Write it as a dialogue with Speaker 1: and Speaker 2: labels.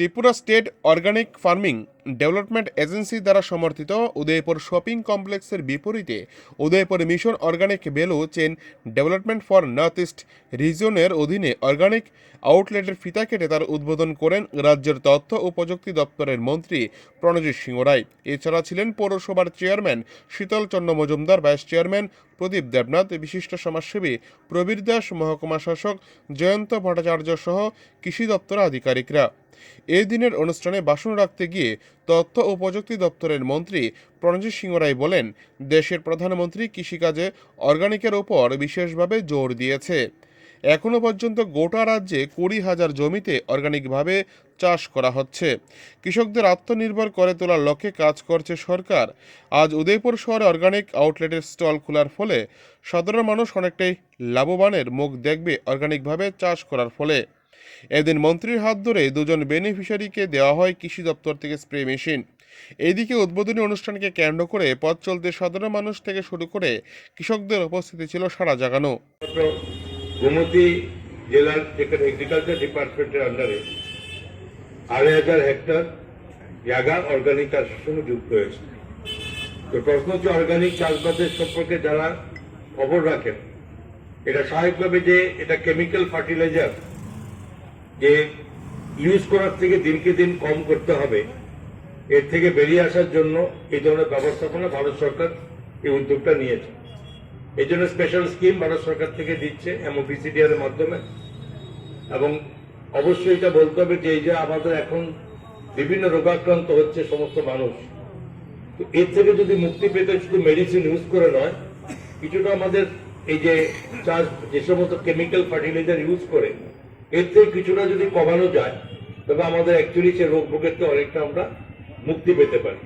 Speaker 1: Tripura state organic farming development agency দ্বারা সমর্থিত Udaipur shopping কমপ্লেক্সের বিপরীতে Udaipur mission organic value chain development for north east রিজনের অধীনে organic আউটলেটের ফিতা কেটে তার উদ্বোধন করেন রাজ্যের তথ্য ও প্রযুক্তি দপ্তরের মন্ত্রী প্রণজিৎ সিংহ রায়। এছাড়া ছিলেন পৌরসভার chairman Shital Chandra Majumdar, vice chairman Pradip Debnath, বিশিষ্ট সমাজসেবী প্রবীর দাস, মহকুমা শাসক জয়ন্ত ভট্টাচার্য সহ কৃষি দপ্তর আধিকারিকরা। এই দিনের অনুষ্ঠানে ভাষণ রাখতে গিয়ে তথ্য ও প্রযুক্তি দপ্তরের মন্ত্রী প্রণজিৎ সিংহ রায় বলেন, দেশের প্রধানমন্ত্রী কৃষিকাজে অর্গানিকের ওপর বিশেষভাবে জোর দিয়েছে। এখনও পর্যন্ত গোটা রাজ্যে কুড়ি হাজার জমিতে অর্গানিকভাবে চাষ করা হচ্ছে। কৃষকদের আত্মনির্ভর করে তোলার লক্ষ্যে কাজ করছে সরকার। আজ উদয়পুর শহরে অর্গানিক আউটলেটের স্টল খোলার ফলে সাধারণ মানুষ অনেকটাই লাভবানের মুখ দেখবে অর্গানিকভাবে চাষ করার ফলে। এদিন মন্ত্রীর হাত ধরে দুজন বেনিফিশিয়ারিকে দেওয়া হয় কৃষি দপ্তর থেকে স্প্রে মেশিন। এইদিকে উদ্বোধনী অনুষ্ঠানকে কেন্দ্র করে পথ চলতে সাধারণ মানুষ থেকে শুরু করে কৃষকদের উপস্থিতি ছিল সারা জাগানো।
Speaker 2: জেলার এগ্রিকালচার ডিপার্টমেন্টের আন্ডারে আড়াই হাজার হেক্টর জায়গা অর্গানিক চাষের সঙ্গে যুক্ত হয়েছে। তো প্রশ্ন হচ্ছে অর্গানিক চাষবাসের সম্পর্কে যারা খবর রাখেন এটা স্বাভাবিকভাবে যে এটা কেমিক্যাল ফার্টিলাইজার যে ইউজ করার থেকে দিনকে দিন কম করতে হবে, এর থেকে বেরিয়ে আসার জন্য এই ধরনের ব্যবস্থাপনা ভারত সরকার এই উদ্যোগটা নিয়েছে। এই জন্য স্পেশাল স্কিম ভারত সরকার থেকে দিচ্ছে এমওপিসিডিআর এর মাধ্যমে। এবং অবশ্যই এটা বলতে হবে যে এই যে আমাদের এখন বিভিন্ন রোগাক্রান্ত হচ্ছে সমস্ত মানুষ, তো এর থেকে যদি মুক্তি পেতে শুধু মেডিসিন ইউজ করে নয়, কিছুটা আমাদের এই যে চাষ যে সমস্ত কেমিক্যাল ফার্টিলাইজার ইউজ করে এর থেকে কিছুটা যদি কমানো যায়, তবে আমাদের অ্যাকচুয়ালি সে রোগ ভোগের থেকে অনেকটা আমরা মুক্তি পেতে পারি।